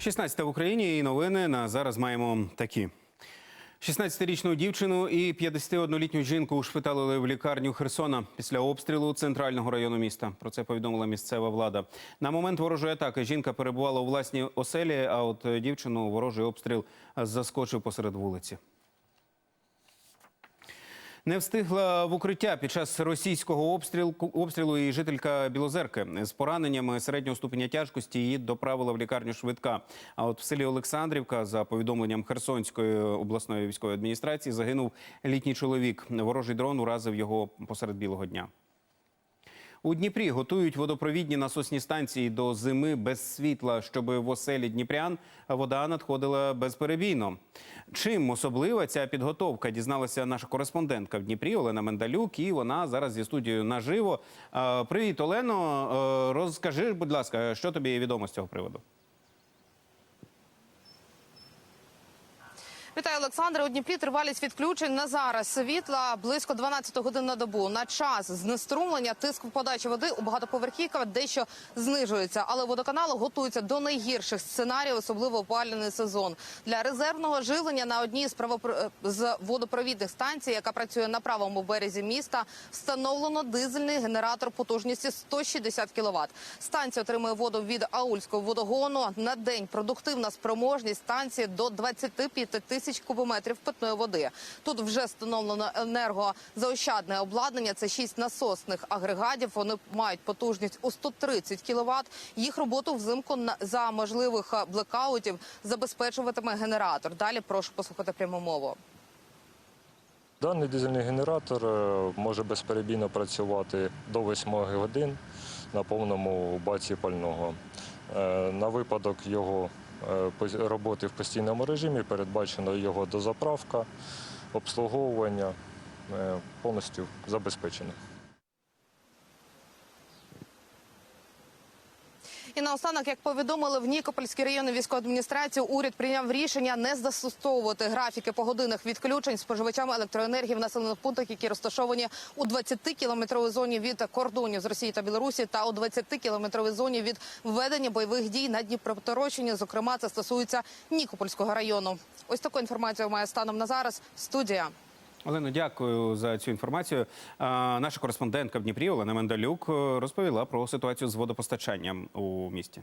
16 в Україні і новини на зараз маємо такі. 16-річну дівчину і 51-літню жінку ушпиталили в лікарню Херсона після обстрілу центрального району міста. Про це повідомила місцева влада. На момент ворожої атаки жінка перебувала у власній оселі, а от дівчину ворожий обстріл заскочив посеред вулиці. Не встигла в укриття під час російського обстрілу, обстрілу і жителька Білозерки. З пораненнями середнього ступеня тяжкості її доправила в лікарню швидка. А от в селі Олександрівка, за повідомленням Херсонської обласної військової адміністрації, загинув літній чоловік. Ворожий дрон уразив його посеред білого дня. У Дніпрі готують водопровідні насосні станції до зими без світла, щоб в оселі Дніпрян вода надходила безперебійно. Чим особлива ця підготовка, дізналася наша кореспондентка в Дніпрі Олена Мендалюк. І вона зараз зі студією наживо. Привіт, Олено. Е, Розкажи, будь ласка, що тобі відомо з цього приводу? Вітаю, Олександре. У Дніпрі тривалість відключень на зараз світла близько 12 годин на добу. На час знеструмлення тиск подачі води у багатоповерхівках дещо знижується, але водоканали готуються до найгірших сценаріїв, особливо опалювальний сезон. Для резервного живлення на одній з правопро- з водопровідних станцій, яка працює на правому березі міста, встановлено дизельний генератор потужністю 160 кВт. Станція отримує воду від аульського водогону. На день продуктивна спроможність станції до 25 тисяч кубометрів питної води. Тут вже встановлено енергозаощадне обладнання. Це шість насосних агрегатів. Вони мають потужність у 130 кВт. Їх роботу взимку за можливих е, блекаутів забезпечуватиме генератор. Далі прошу послухати пряму мову. Даний дизельний генератор е, може безперебійно працювати до 8 годин на повному баці пального. Е, На випадок його роботи в постійному режимі передбачено його дозаправка, обслуговування е, повністю забезпечено. І наостанок, як повідомили в Нікопольській районній військовій адміністрації, уряд прийняв рішення не застосовувати графіки погодинних відключень споживачами електроенергії в населених пунктах, які розташовані у 20-кілометровій зоні від кордонів з Росії та Білорусі, та у 20-кілометровій зоні від введення бойових дій на Дніпропетровщині. Зокрема, це стосується Нікопольського району. Ось таку інформацію має станом на зараз студія. Олено, дякую за цю інформацію. Наша кореспондентка в Дніпрі Олена Мендалюк е, розповіла про ситуацію з водопостачанням у місті.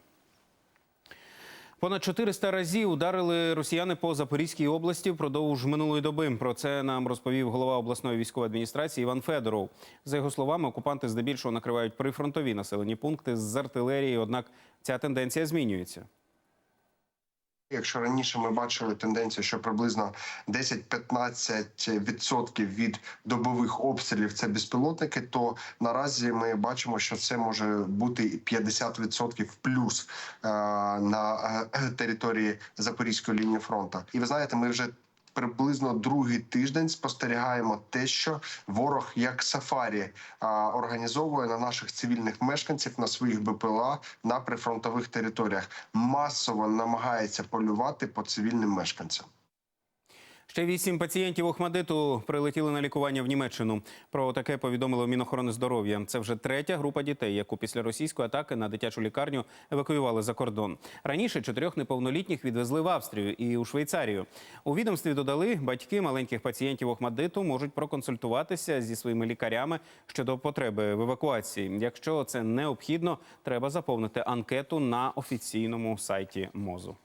Понад 400 разів ударили росіяни по Запорізькій області впродовж минулої доби. Про це нам розповів голова обласної військової адміністрації Іван Федоров. За його словами, окупанти здебільшого накривають прифронтові населені пункти з артилерії. Однак ця тенденція змінюється. Якщо раніше ми бачили тенденцію, що приблизно 10-15% від добових обстрілів це безпілотники, то наразі ми бачимо, що це може бути і 50% плюс е, на е, території Запорізької лінії фронту. І ви знаєте, ми вже приблизно другий тиждень спостерігаємо те, що ворог як сафарі організовує на наших цивільних мешканців на своїх БПЛА на прифронтових територіях. Масово намагається полювати по цивільним мешканцям. Ще вісім пацієнтів Охмадиту прилетіли на лікування в Німеччину. Про таке повідомило Мінохорони здоров'я. Це вже третя група дітей, яку після російської атаки на дитячу лікарню евакуювали за кордон. Раніше чотирьох неповнолітніх відвезли в Австрію і у Швейцарію. У відомстві додали, батьки маленьких пацієнтів Охмадиту можуть проконсультуватися зі своїми лікарями щодо потреби в евакуації. Якщо це необхідно, треба заповнити анкету на офіційному сайті МОЗу.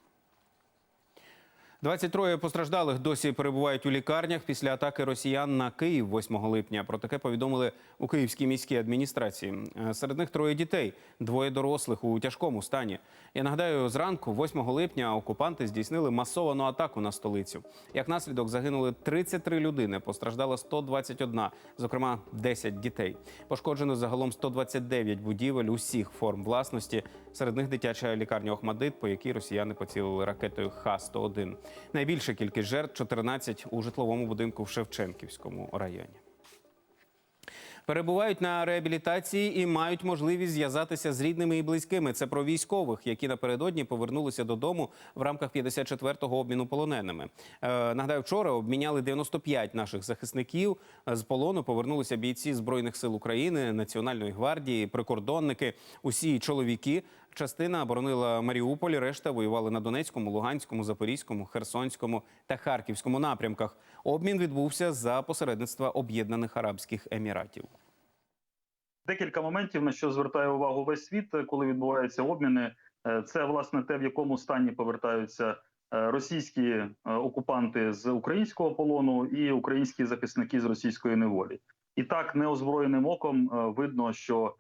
23 постраждалих досі перебувають у лікарнях після атаки росіян на Київ 8 липня. Про таке повідомили у Київській міській адміністрації. Е, Серед них троє дітей, двоє дорослих у тяжкому стані. Я нагадаю, зранку, 8 липня, окупанти здійснили масовану атаку на столицю. Як наслідок загинули 33 людини, постраждала 121, зокрема 10 дітей. Пошкоджено загалом 129 будівель усіх форм власності. Серед них дитяча лікарня Охмадит, по якій росіяни поцілили ракетою Х-101. Найбільша кількість жертв 14 у житловому будинку в Шевченківському районі. Перебувають на реабілітації і мають можливість зв'язатися з рідними і близькими. Це про військових, які напередодні повернулися додому в рамках 54-го обміну полоненими. Е, нагадаю, вчора обміняли 95 наших захисників. З полону повернулися бійці збройних сил України, Національної гвардії, прикордонники. Усі чоловіки Частина оборонила Маріуполь, решта воювали на Донецькому, Луганському, Запорізькому, Херсонському та Харківському напрямках. Обмін відбувся за посередництва Об'єднаних Арабських Еміратів. Декілька моментів, на що звертає увагу весь світ, коли відбуваються обміни. Е, Це власне те, в якому стані повертаються е, російські е, окупанти з українського полону і українські захисники з російської неволі. І так неозброєним оком видно, що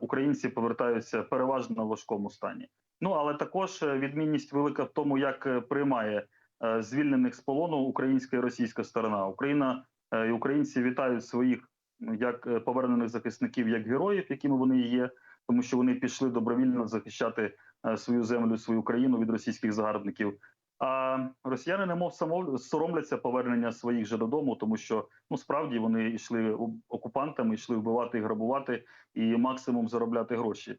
українці повертаються переважно в важкому стані. Ну але також е, відмінність велика в тому, як е, приймає е, звільнених з полону українська і російська сторона. Україна е, і українці вітають своїх як е, повернених захисників, як героїв, якими вони є, тому що вони пішли добровільно захищати е, свою землю, свою країну від російських загарбників. А росіяни, немов само соромляться повернення своїх же додому, тому що ну справді вони йшли окупантами, йшли вбивати і грабувати і максимум заробляти гроші.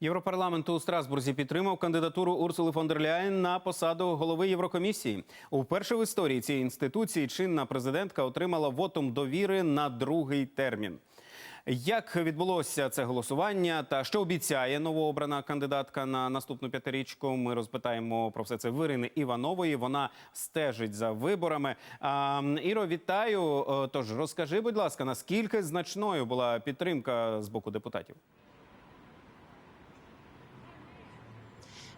Європарламент у Страсбурзі підтримав кандидатуру Урсули фон дер Ляєн на посаду голови Єврокомісії. Уперше в історії цієї інституції чинна президентка отримала вотум довіри на другий термін. Як відбулося це голосування та що обіцяє новообрана кандидатка на наступну п'ятирічку? Ми розпитаємо про все це в Ірини Іванової. Вона стежить за виборами. Іро, вітаю. Е, Тож розкажи, будь ласка, наскільки значною була підтримка з боку депутатів?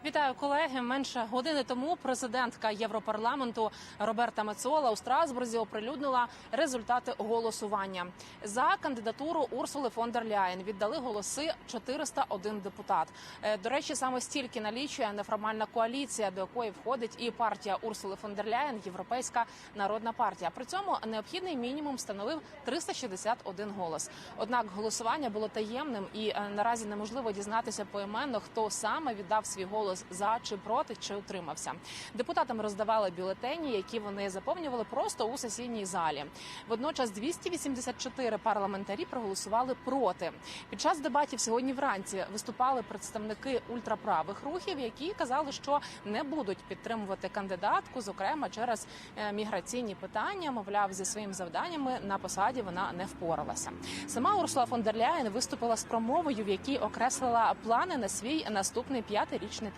Вітаю колеги. Менше години тому президентка Європарламенту Роберта Мецола у Страсбурзі оприлюднила результати голосування за кандидатуру Урсули фон дер Ляєн. Віддали голоси 401 депутат. Е, До речі, саме стільки налічує неформальна коаліція, до якої входить і партія Урсули фон дер Ляєн, Європейська народна партія. При цьому необхідний мінімум становив 361 голос. Однак голосування було таємним і е, наразі неможливо дізнатися поіменно, хто саме віддав свій голос за чи проти, чи утримався. Депутатам роздавали бюлетені, які вони заповнювали просто у сесійній залі. Водночас 284 парламентарі проголосували проти. Під час дебатів сьогодні вранці виступали представники ультраправих рухів, які казали, що не будуть підтримувати кандидатку, зокрема через е, міграційні питання. Мовляв, зі своїм завданнями на посаді вона не впоралася. Сама Урсула фон дер Ляєн виступила з промовою, в якій окреслила плани на свій наступний п'ятирічний.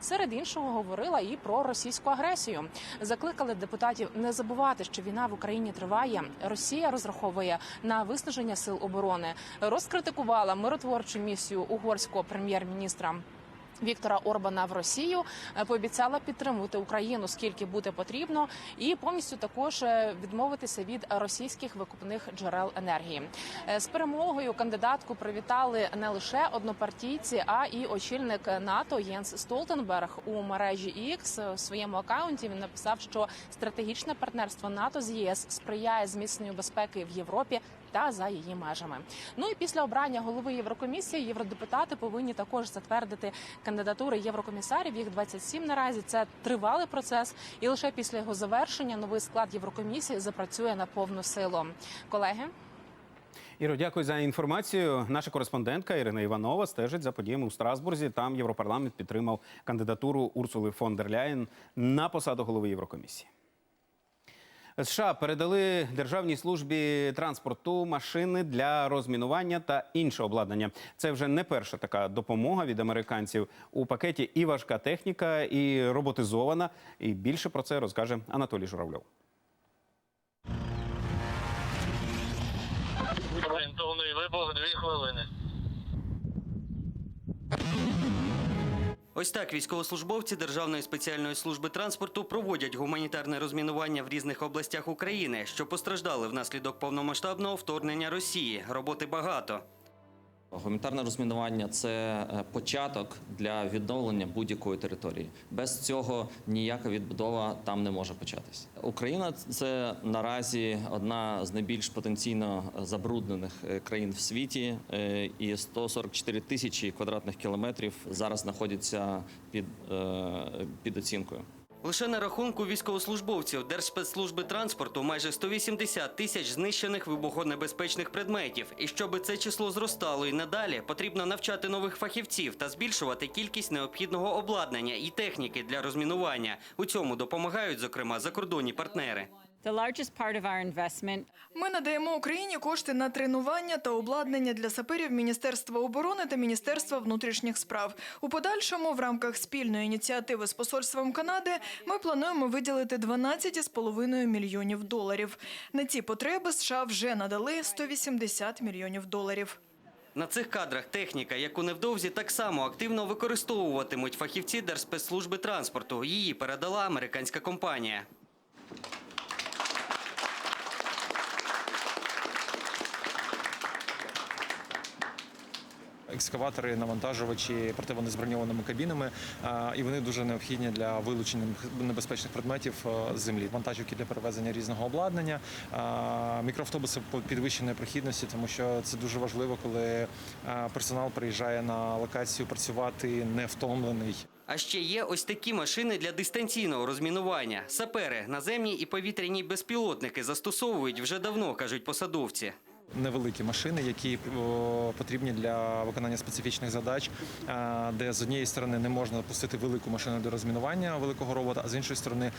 Серед іншого говорила і про російську агресію. Закликали депутатів не забувати, що війна в Україні триває. Росія розраховує на виснаження сил оборони. Розкритикувала миротворчу місію угорського прем'єр-міністра. Віктора Орбана в Росію е, пообіцяла підтримувати Україну скільки буде потрібно, і повністю також е, відмовитися від російських викупних джерел енергії. Е, З перемогою кандидатку привітали не лише однопартійці, а і очільник НАТО Єнс Столтенберг у мережі X в своєму акаунті. Він написав, що стратегічне партнерство НАТО з ЄС сприяє зміцненню безпеки в Європі. Та за її межами. Ну і після обрання голови Єврокомісії євродепутати повинні також затвердити кандидатури єврокомісарів. Їх 27 наразі. Це тривалий процес, і лише після його завершення новий склад Єврокомісії запрацює на повну силу. Колеги. Іро, дякую за інформацію. Наша кореспондентка Ірина Іванова стежить за подіями у Страсбурзі. Там Європарламент підтримав кандидатуру Урсули фон дер Ляєн на посаду голови Єврокомісії. США передали державній службі транспорту машини для розмінування та інше обладнання. Це вже не перша така допомога від американців у пакеті і важка техніка, і роботизована. І більше про це розкаже Анатолій Журавльов. Орієнтовний вибух дві хвилини. Ось так військовослужбовці Державної спеціальної служби транспорту проводять гуманітарне розмінування в різних областях України, що постраждали внаслідок повномасштабного вторгнення Росії. Роботи багато. Гуманітарне розмінування це е, початок для відновлення будь-якої території. Без цього ніяка відбудова там не може початися. Україна це наразі одна з найбільш потенційно забруднених е, країн в світі, е, і 144 тисячі квадратних кілометрів зараз знаходяться під, під оцінкою. Лише на рахунку військовослужбовців Держспецслужби транспорту майже 180 тисяч знищених вибухонебезпечних предметів. І щоб це число зростало і надалі, потрібно навчати нових фахівців та збільшувати кількість необхідного обладнання і техніки для розмінування. У цьому допомагають, зокрема, закордонні партнери. The largest part of our investment Ми надаємо Україні кошти на тренування та обладнання для саперів Міністерства оборони та Міністерства внутрішніх справ. У подальшому, в рамках спільної ініціативи з посольством Канади, ми плануємо виділити 12,5 мільйонів доларів. На ці потреби США вже надали 180 мільйонів доларів. На цих кадрах техніка, яку невдовзі так само активно використовуватимуть фахівці Держспецслужби транспорту. Її передала американська компанія. Екскаватори, навантажувачі противонезброньованими кабінами, і вони дуже необхідні для вилучення небезпечних предметів е, з землі. Вантажівки для перевезення різного обладнання, мікроавтобуси підвищеної прохідності, тому що це дуже важливо, коли е, персонал приїжджає на локацію працювати не втомлений. А ще є ось такі машини для дистанційного розмінування. Сапери, наземні і повітряні безпілотники застосовують вже давно, кажуть посадовці. Невеликі машини, які потрібні для виконання специфічних задач, де з однієї сторони не можна пустити велику машину для розмінування великого робота, а з іншої сторони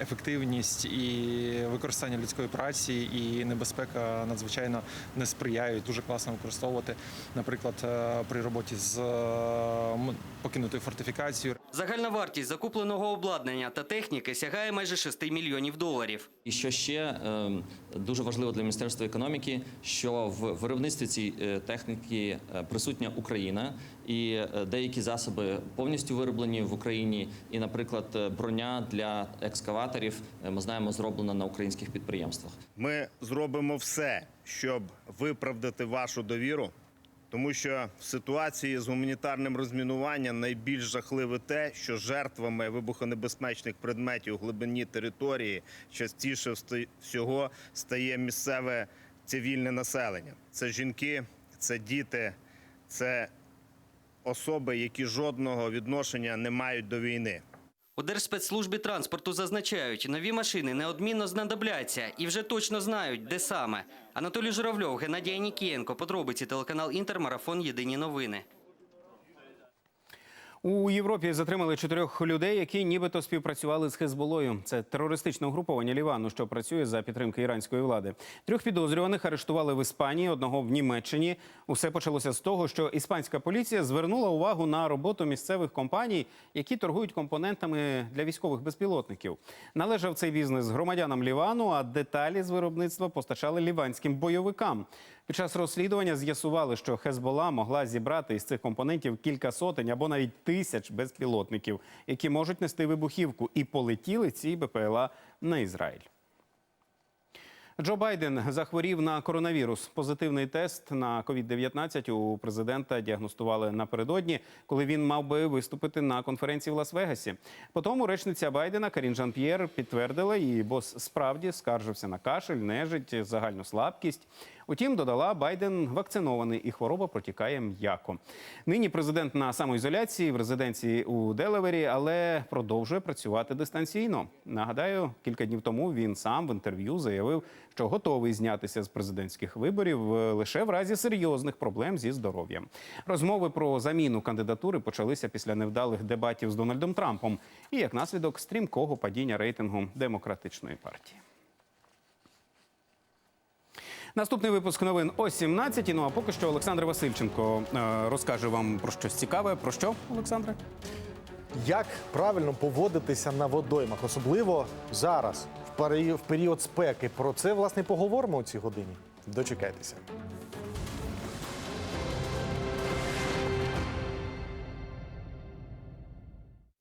ефективність і використання людської праці і небезпека надзвичайно не сприяють. Дуже класно використовувати, наприклад, е, при роботі з е, покинутою фортифікацією. Загальна вартість закупленого обладнання та техніки сягає майже 6 мільйонів доларів. І що ще ем, дуже важливо для Міністерства економіки, що в виробництві цієї е, техніки е, присутня Україна, і е, деякі засоби повністю вироблені в Україні. І, наприклад, броня для екскаваторів ми знаємо зроблена на українських підприємствах. Ми зробимо все, щоб виправдати вашу довіру, тому що в ситуації з гуманітарним розмінуванням найбільш жахливе те, що жертвами вибухонебезпечних предметів у глибині території частіше всього стає місцеве цивільне населення. Це жінки, це діти, це особи, які жодного відношення не мають до війни. У Держспецслужбі транспорту зазначають, нові машини неодмінно знадобляться і вже точно знають, де саме. Анатолій Журавльов, Геннадій Нікієнко, подробиці телеканал Інтермарафон Єдині новини. У Європі затримали чотирьох людей, які нібито співпрацювали з Хезболою. Це терористичне угруповання Лівану, що працює за підтримки іранської влади. Трьох підозрюваних арештували в Іспанії, одного в Німеччині. Усе почалося з того, що іспанська поліція звернула увагу на роботу місцевих компаній, які торгують компонентами для військових безпілотників. Належав цей бізнес громадянам Лівану, а деталі з виробництва постачали ліванським бойовикам. Під час розслідування з'ясували, що Хезбола могла зібрати із цих компонентів кілька сотень або навіть тисяч безпілотників, які можуть нести вибухівку, і полетіли ці БПЛА на Ізраїль. Джо Байден захворів на коронавірус. Позитивний тест на COVID-19 у президента діагностували напередодні, коли він мав би виступити на конференції в Лас-Вегасі. Потім речниця Байдена Карін Жан-П'єр підтвердила, і бос справді скаржився на кашель, нежить, загальну слабкість. Утім, додала, Байден вакцинований і хвороба протікає м'яко. Нині президент на самоізоляції в резиденції у Делавері, але продовжує працювати дистанційно. Нагадаю, кілька днів тому він сам в інтерв'ю заявив, що готовий знятися з президентських виборів е, лише в разі серйозних проблем зі здоров'ям. Розмови про заміну кандидатури почалися після невдалих дебатів з Дональдом Трампом і як наслідок стрімкого падіння рейтингу демократичної партії. Наступний випуск новин о 17 Ну а поки що Олександр Васильченко е, розкаже вам про щось цікаве. Про що, Олександре? Як правильно поводитися на водоймах, особливо зараз, в період, в період спеки. Про це власне поговоримо у цій годині. Дочекайтеся.